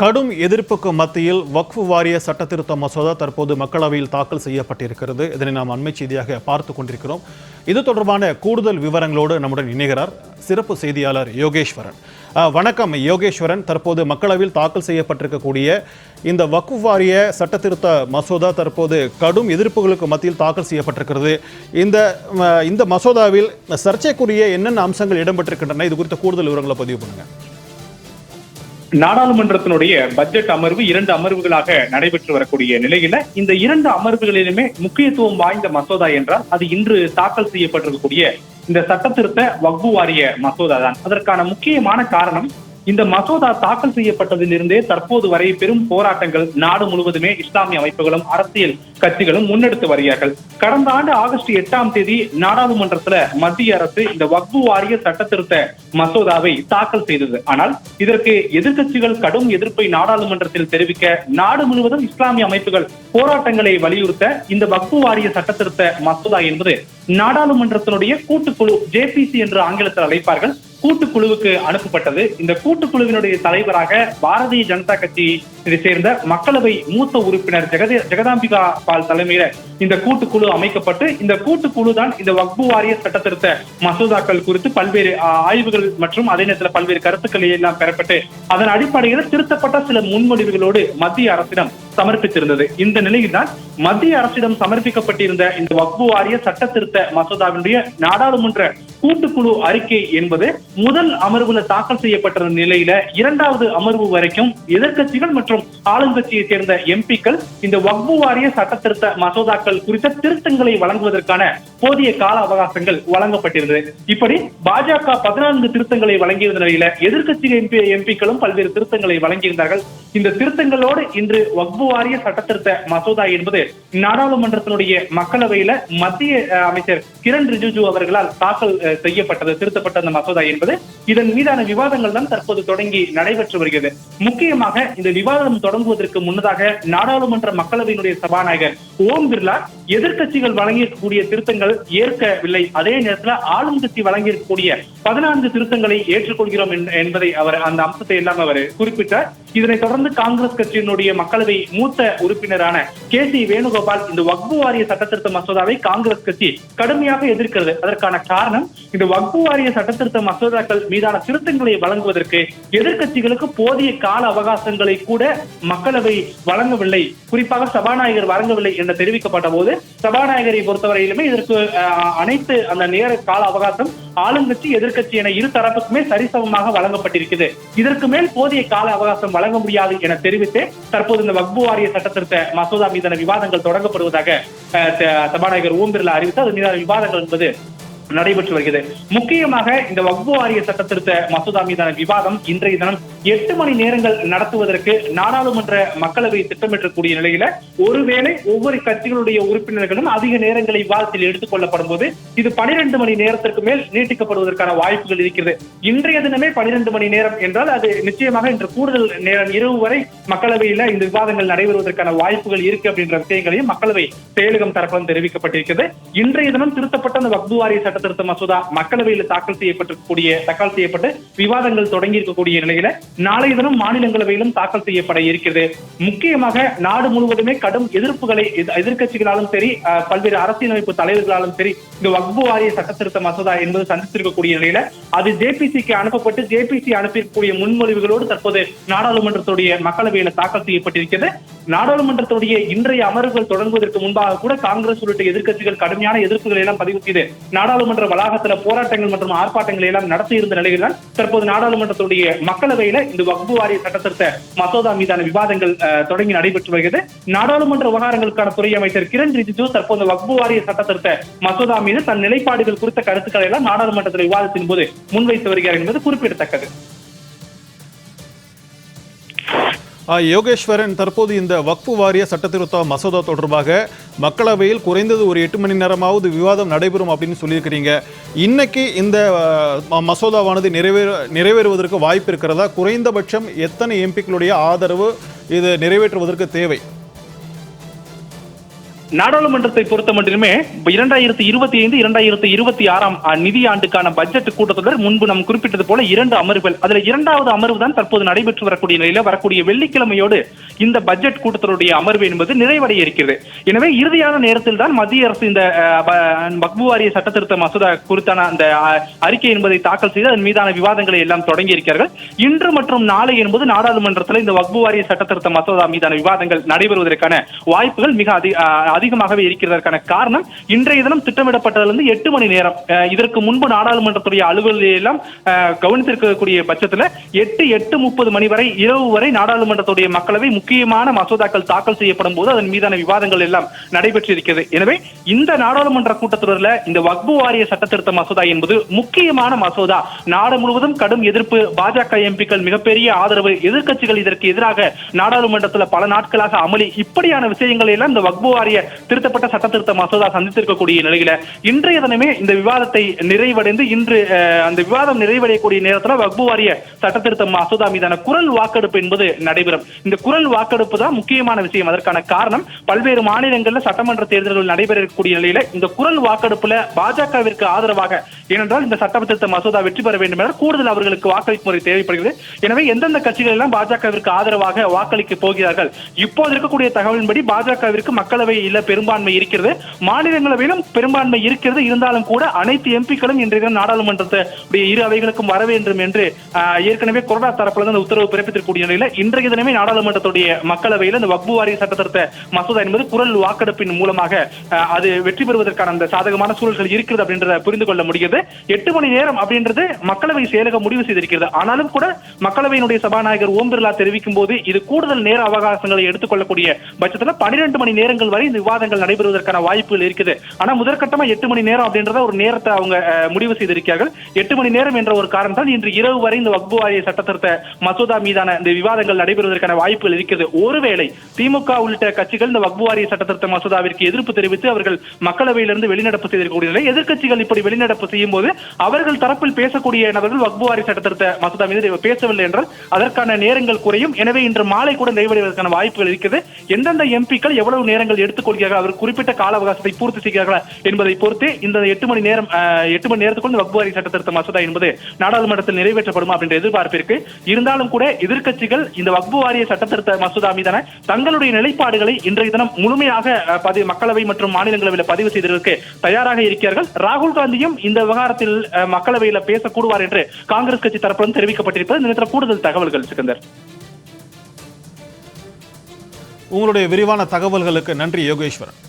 கடும் எதிர்ப்புக்கு மத்தியில் வக்ஃபு வாரிய சட்டத்திருத்த மசோதா தற்போது மக்களவையில் தாக்கல் செய்யப்பட்டிருக்கிறது. இதனை நாம் அண்மை செய்தியாக பார்த்து கொண்டிருக்கிறோம். இது தொடர்பான கூடுதல் விவரங்களோடு நம்முடன் இணைகிறார் சிறப்பு செய்தியாளர் யோகேஸ்வரன். வணக்கம் யோகேஸ்வரன். தற்போது மக்களவையில் தாக்கல் செய்யப்பட்டிருக்கக்கூடிய இந்த வக்ஃபு வாரிய சட்டத்திருத்த மசோதா தற்போது கடும் எதிர்ப்புகளுக்கு மத்தியில் தாக்கல் செய்யப்பட்டிருக்கிறது. இந்த இந்த மசோதாவில் சர்ச்சைக்குரிய என்னென்ன அம்சங்கள் இடம்பெற்றிருக்கின்றன இது குறித்த கூடுதல் விவரங்களை பதிவு பண்ணுங்க. நாடாளுமன்றத்தினுடைய பட்ஜெட் அமர்வு இரண்டு அமர்வுகளாக நடைபெற்று வரக்கூடிய நிலையில இந்த இரண்டு அமர்வுகளிலுமே முக்கியத்துவம் வாய்ந்த மசோதா என்றால் அது இன்று தாக்கல் செய்யப்பட்டிருக்கக்கூடிய இந்த சட்டத்திருத்த வக்பு வாரிய மசோதா தான் அதற்கான முக்கியமான காரணம் இந்த மசோதா தாக்கல் செய்யப்பட்டதிலிருந்தே தற்போது வரை பெரும் போராட்டங்கள் நாடு முழுவதுமே இஸ்லாமிய அமைப்புகளும் அரசியல் கட்சிகளும் முன்னெடுத்து வருகிறார்கள். கடந்த ஆண்டு ஆகஸ்ட் எட்டாம் தேதி நாடாளுமன்றத்துல மத்திய அரசு இந்த வக்பு வாரிய சட்டத்திருத்த மசோதாவை தாக்கல் செய்தது. ஆனால் இதற்கு எதிர்க்கட்சிகள் கடும் எதிர்ப்பை நாடாளுமன்றத்தில் தெரிவிக்க நாடு முழுவதும் இஸ்லாமிய அமைப்புகள் போராட்டங்களை வலியுறுத்த இந்த வக்பு வாரிய சட்டத்திருத்த மசோதா என்பது நாடாளுமன்றத்தினுடைய கூட்டுக்குழு ஜேபிசி என்று ஆங்கிலத்தில் அழைப்பார்கள். கூட்டுக்குழுவுக்கு அனுப்பப்பட்டது. இந்த கூட்டுக்குழுவினுடைய தலைவராக பாரதிய ஜனதா கட்சியை சேர்ந்த மக்களவை மூத்த உறுப்பினர் ஜெகதே ஜெகதாம்பிகா பால் தலைமையில இந்த கூட்டுக்குழு அமைக்கப்பட்டு இந்த கூட்டுக்குழு தான் இந்த வக்பு வாரிய சட்டத்திருத்த மசோதாக்கள் குறித்து பல்வேறு ஆய்வுகள் மற்றும் அதே நேரத்தில் பல்வேறு கருத்துக்களை எல்லாம் பெறப்பட்டு அதன் அடிப்படையில் திருத்தப்பட்ட சில முன்மொழிவுகளோடு மத்திய அரசிடம் சமர்ப்பித்திருந்தது. இந்த நிலையில் தான் மத்திய அரசிடம் சமர்ப்பிக்கப்பட்டிருந்த இந்த வக்பு வாரிய சட்ட திருத்த மசோதாவினுடைய நாடாளுமன்ற கூட்டுக்குழு அறிக்கை என்பது முதல் அமர்வுல தாக்கல் செய்யப்பட்ட நிலையில இரண்டாவது அமர்வு வரைக்கும் எதிர்கட்சிகள் மற்றும் ஆளுங்கட்சியை சேர்ந்த எம்பிக்கள் இந்த வக்பு வாரிய சட்ட திருத்த மசோதாக்கள் குறித்த திருத்தங்களை வழங்குவதற்கான போதிய கால அவகாசங்கள் வழங்கப்பட்டிருந்தது. இப்படி பாஜக பதினான்கு திருத்தங்களை வழங்கியிருந்த நிலையில எதிர்கட்சி எம்பி எம்பிக்களும் பல்வேறு திருத்தங்களை வழங்கியிருந்தார்கள். இந்த திருத்தங்களோடு இன்று வக்பு வாரிய சட்டத்திருத்த மசோதா என்பது நாடாளுமன்றத்தினுடைய மக்களவையில மத்திய அமைச்சர் கிரண் ரிஜிஜு அவர்களால் தாக்கல் செய்யப்பட்டது திருத்தப்பட்ட அந்த மசோதா என்பது. இதன் மீதான விவாதங்கள் தான் தற்போது தொடங்கி நடைபெற்று வருகிறது. முக்கியமாக இந்த விவாதம் தொடங்குவதற்கு முன்னதாக நாடாளுமன்ற மக்களவையினுடைய சபாநாயகர் ஓம் பிர்லா எதிர்க்கட்சிகள் வழங்கியிருக்கக்கூடிய திருத்தங்கள் ஏற்கவில்லை. அதே நேரத்தில் ஆளும் கட்சி வழங்கியிருக்கக்கூடிய பதினான்கு திருத்தங்களை ஏற்றுக்கொள்கிறோம் என்பதை அவர் அந்த அம்சத்தை எல்லாம் அவர் குறிப்பிட்டார். இதனைத் தொடர்ந்து காங்கிரஸ் கட்சியினுடைய மக்களவை மூத்த உறுப்பினரான கே சி வேணுகோபால் இந்த வக்பு வாரிய சட்டத்திருத்த மசோதாவை காங்கிரஸ் கட்சி கடுமையாக எதிர்க்கிறது. அதற்கான காரணம் இந்த வக்பு வாரிய சட்டத்திருத்த மசோதாக்கள் மீதான திருத்தங்களை வழங்குவதற்கு எதிர்க்கட்சிகளுக்கு போதிய கால அவகாசங்களை கூட மக்களவை வழங்கவில்லை. குறிப்பாக சபாநாயகர் வழங்கவில்லை என்று தெரிவிக்கப்பட்ட போது சபாநாயகரை பொறுத்தவரையிலுமே இதற்கு அனைத்து அந்த நேர கால அவகாசம் ஆளுங்கட்சி எதிர்கட்சி என இரு தரப்புக்குமே சரிசமமாக வழங்கப்பட்டிருக்கிறது இதற்கு மேல் போதிய கால அவகாசம் வழங்க முடியாது என தெரிவித்து தற்போது இந்த வக்பு வாரிய சட்டத்திருத்த மசோதா மீதான விவாதங்கள் தொடங்கப்படுவதாக சபாநாயகர் ஓம் பிர்லா அறிவித்து அது மீதான விவாதங்கள் என்பது நடைபெற்று வருகிறது. முக்கியமாக இந்த வக்பு வாரிய சட்ட திருத்த மசோதா மீதான விவாதம் இன்றைய தினம் எட்டு மணி நேரங்கள் நடத்துவதற்கு நாடாளுமன்ற மக்களவை திட்டமிட்டக்கூடிய நிலையில ஒருவேளை ஒவ்வொரு கட்சிகளுடைய உறுப்பினர்களும் அதிக நேரங்களை விவாதத்தில் எடுத்துக் கொள்ளப்படும் போது இது பனிரெண்டு மணி நேரத்திற்கு மேல் நீட்டிக்கப்படுவதற்கான வாய்ப்புகள் இருக்கிறது. இன்றைய தினமே பனிரெண்டு மணி நேரம் என்றால் அது நிச்சயமாக இன்று கூடுதல் நேரம் இரவு வரை மக்களவையில இந்த விவாதங்கள் நடைபெறுவதற்கான வாய்ப்புகள் இருக்கு அப்படின்ற விஷயங்களையும் மக்களவை செயலகம் தரப்பிலும் தெரிவிக்கப்பட்டிருக்கிறது. இன்றைய தினம் திருத்தப்பட்ட அந்த வக்பு வாரிய சட்ட திருத்த மசோதா மக்களவையில் தாக்கல் செய்யப்பட்டிருக்கக்கூடிய தாக்கல் செய்யப்பட்டு விவாதங்கள் தொடங்கி இருக்கக்கூடிய நிலையில நாளைய தினம் மாநிலங்களவையிலும் தாக்கல் செய்யப்பட இருக்கிறது. முக்கியமாக நாடு முழுவதுமே கடும் எதிர்ப்புகளை எதிர்கட்சிகளாலும் சரி அஹ், பல்வேறு அரசியலமைப்பு தலைவர்களாலும் சரி இந்த வக்பு வாரிய சட்ட திருத்த மசோதா என்பது சந்தித்திருக்கக்கூடிய நிலையில அது ஜேபிசிக்கு அனுப்பப்பட்டு ஜேபிசி அனுப்பியிருக்கக்கூடிய முன்மொழிவுகளோடு தற்போது நாடாளுமன்றத்துடைய மக்களவையில தாக்கல் செய்யப்பட்டிருக்கிறது. நாடாளுமன்றத்துடைய இன்றைய அமர்வுகள் தொடங்குவதற்கு முன்பாக கூட காங்கிரஸ் உள்ளிட்ட எதிர்க்கட்சிகள் கடுமையான எதிர்ப்புகளை எல்லாம் பதிவு செய்து நாடாளுமன்ற வளாகத்துல போராட்டங்கள் மற்றும் ஆர்ப்பாட்டங்களை எல்லாம் நடத்தி இருந்த நிலையில் தான் தற்போது நாடாளுமன்றத்துடைய மக்களவையில இந்த வக்பு வாரிய சட்டத்திருத்த மசோதா மீதான விவாதங்கள் தொடங்கி நடைபெற்று வருகிறது. நாடாளுமன்ற விவகாரங்களுக்கான துறை அமைச்சர் கிரண் ரிஜிஜு தற்போது வக்பு வாரிய சட்டத்திருத்த மசோதா மீது தன் நிலைப்பாடுகள் குறித்த கருத்துக்களை எல்லாம் நாடாளுமன்றத்தில் விவாதத்தின் போது முன்வைத்து வருகிறார் என்பது குறிப்பிடத்தக்கது. யோகேஸ்வரன் தற்போது இந்த வக்ஃபு வாரிய சட்டத்திருத்த மசோதா தொடர்பாக மக்களவையில் குறைந்தது ஒரு எட்டு மணி நேரமாவது விவாதம் நடைபெறும் அப்படின்னு சொல்லியிருக்கிறீங்க. இன்னைக்கு இந்த மசோதாவானது நிறைவேற நிறைவேறுவதற்கு வாய்ப்பு இருக்கிறதா? குறைந்தபட்சம் எத்தனை எம்பிக்களுடைய ஆதரவு இது நிறைவேற்றுவதற்கு தேவை? நாடாளுமன்றத்தை பொறுத்த மட்டுமே இரண்டாயிரத்தி இருபத்தி ஐந்து இரண்டாயிரத்தி இருபத்தி ஆறாம் ஆ, நிதி ஆண்டுக்கான பட்ஜெட் கூட்டத்தொடர் முன்பு நாம் குறிப்பிட்டது போல இரண்டு அமர்வுகள். அதுல இரண்டாவது அமர்வு தான் தற்போது நடைபெற்று வரக்கூடிய நிலையில வரக்கூடிய வெள்ளிக்கிழமையோடு இந்த பட்ஜெட் கூட்டத்தொடருடைய அமர்வு என்பது நிறைவடைய இருக்கிறது. எனவே இறுதியான நேரத்தில் தான் மத்திய அரசு இந்த ஆ, ப- வாரிய சட்ட மசோதா குறித்தான அந்த அறிக்கை என்பதை தாக்கல் செய்து அதன் மீதான விவாதங்களை எல்லாம் தொடங்கி இருக்கிறார்கள். இன்று மற்றும் நாளை என்பது நாடாளுமன்றத்தில் இந்த வக்பு வாரிய சட்டத்திருத்த மசோதா மீதான விவாதங்கள் நடைபெறுவதற்கான வாய்ப்புகள் மிக அதிக அதிகமாகவே இருக்கிறதற்கான காரணம் இன்றைய தினம் திட்டமிடப்பட்டதிலிருந்து எட்டு மணி நேரம். இதற்கு முன்பு நாடாளுமன்றத்துடைய அலுவலர்கள் கவனித்திருக்கக்கூடிய பட்சத்தில் எட்டு எட்டு முப்பது மணி வரை இரவு வரை நாடாளுமன்றத்துடைய மக்களவை முக்கியமான மசோதாக்கள் தாக்கல் செய்யப்படும் போது அதன் மீதான விவாதங்கள் எல்லாம் நடைபெற்றிருக்கிறது. எனவே இந்த நாடாளுமன்ற கூட்டத்தொடரில் இந்த வக்பு வாரிய சட்டத்திருத்த மசோதா என்பது முக்கியமான மசோதா. நாடு முழுவதும் கடும் எதிர்ப்பு பாஜக எம்பிக்கள் மிகப்பெரிய ஆதரவு எதிர்க்கட்சிகள் இதற்கு எதிராக நாடாளுமன்றத்தில் பல நாட்களாக அமளி இப்படியான விஷயங்களை எல்லாம் இந்த வக்பு வாரிய திருத்தப்பட்ட சட்ட திருத்த மசோதா சந்தித்திருக்கக்கூடிய நிலையில இன்றைய தினமே இந்த விவாதத்தை நிறைவடைந்து இன்று அந்த விவாதம் நிறைவடையக்கூடிய நேரத்தில் வக்பு வாரிய சட்ட திருத்த மசோதா மீதான குரல் வாக்கெடுப்பு என்பது நடைபெறும். இந்த குரல் வாக்கெடுப்பு தான் முக்கியமான விஷயம். அதற்கான காரணம் பல்வேறு மாநிலங்களில் சட்டமன்ற தேர்தல்கள் நடைபெறக்கூடிய நிலையில இந்த குரல் வாக்கெடுப்புல பாஜகவிற்கு ஆதரவாக ஏனென்றால் இந்த சட்ட திருத்த மசோதா வெற்றி பெற வேண்டும் என கூடுதல் அவர்களுக்கு வாக்களிப்பு முறை தேவைப்படுகிறது. எனவே எந்தெந்த கட்சிகள் எல்லாம் பாஜகவிற்கு ஆதரவாக வாக்களிக்க போகிறார்கள்? இப்போது இருக்கக்கூடிய தகவலின்படி பாஜகவிற்கு இல்ல பெரும்பான்மை இருக்கிறது. மாநிலங்களவையிலும் பெரும்பான்மை இருக்கிறது. இருந்தாலும் கூட அனைத்து எம்பிக்களும் இன்றைய நாடாளுமன்றத்தை நாடாளுமன்றத்துடைய இரு அவைகளுக்கும் வர வேண்டும் என்று ஆஹ், ஏற்கனவே கொரோனா தரப்புல இருந்து அந்த உத்தரவு பிறப்பித்திருக்கூடிய நிலையில இன்றைய தினமே நாடாளுமன்றத்துடைய மக்களவையில் இந்த வக்பு வாரிய சட்ட திருத்த மசோதா என்பது குரல் வாக்கெடுப்பின் மூலமாக அது வெற்றி பெறுவதற்கான அந்த சாதகமான சூழல்கள் இருக்கிறது அப்படின்றத புரிந்து கொள்ள முடிகிறது. அப்படின்றது எட்டு மணி நேரம் அப்படின்றது மக்களவை செயலகம் முடிவு செய்திருக்கிறது. ஆனாலும் கூட மக்களவையினுடைய சபாநாயகர் ஓம் பிர்லா தெரிவிக்கும் போது இது கூடுதல் நேர அவகாசங்களை எடுத்துக்கொள்ளக்கூடிய பட்சத்தில் பன்னிரண்டு மணி நேரங்கள் வரை இந்த விவாதங்கள் நடைபெறுவதற்கான வாய்ப்புகள் இருக்குது. ஆனா முதற்கட்டமா எட்டு மணி நேரம் அப்படின்றத ஒரு நேரத்தை அவங்க முடிவு செய்திருக்கிறார்கள். எட்டு மணி நேரம் என்ற ஒரு காரணத்தால் இன்று இரவு வரை இந்த வகுப்பு வாரிய சட்டத்திருத்த மசோதா மீதான இந்த விவாதங்கள் நடைபெறுவதற்கான வாய்ப்புகள் இருக்கிறது ஒருவேளை திமுக உள்ளிட்ட கட்சிகள் இந்த வகுப்பு வாரிய சட்டத்திருத்த மசோதாவிற்கு எதிர்ப்பு தெரிவித்து அவர்கள் மக்களவையிலிருந்து வெளிநடப்பு செய்திருக்கக்கூடிய நிலை. எதிர்க்கட்சிகள் இப்படி வெளிநடப்பு செய்ய செய்யும் போது அவர்கள் தரப்பில் பேசக்கூடிய நபர்கள் வக்புவாரி சட்டத்திருத்த மசோதா மீது பேசவில்லை என்றால் அதற்கான நேரங்கள் குறையும். எனவே இன்று மாலை கூட நிறைவடைவதற்கான வாய்ப்புகள் இருக்கிறது எந்தெந்த எம்பிக்கள் எவ்வளவு நேரங்கள் எடுத்துக்கொள்கிறார்கள்? அவர் குறிப்பிட்ட கால அவகாசத்தை பூர்த்தி செய்கிறார்களா என்பதை பொறுத்து இந்த எட்டு மணி நேரம் எட்டு மணி நேரத்துக்குள் இந்த வக்பு வாரிய மசோதா என்பது நாடாளுமன்றத்தில் நிறைவேற்றப்படும் அப்படின்ற எதிர்பார்ப்பு இருக்கு இருந்தாலும் கூட எதிர்க்கட்சிகள் இந்த வக்பு வாரிய சட்ட மசோதா மீதான தங்களுடைய நிலைப்பாடுகளை இன்றைய தினம் முழுமையாக மக்களவை மற்றும் மாநிலங்களவையில் பதிவு செய்வதற்கு தயாராக இருக்கிறார்கள். ராகுல் காந்தியும் இந்த விவகாரத்தில் மக்களவையில பேசக்கூடுவார் என்று காங்கிரஸ் கட்சி தரப்பிலும் தெரிவிக்கப்பட்டிருப்பது. இந்த நேரத்தில் கூடுதல் தகவல்கள் சிக்கந்தர். உங்களுடைய விரிவான தகவல்களுக்கு நன்றி யோகேஸ்வரன்.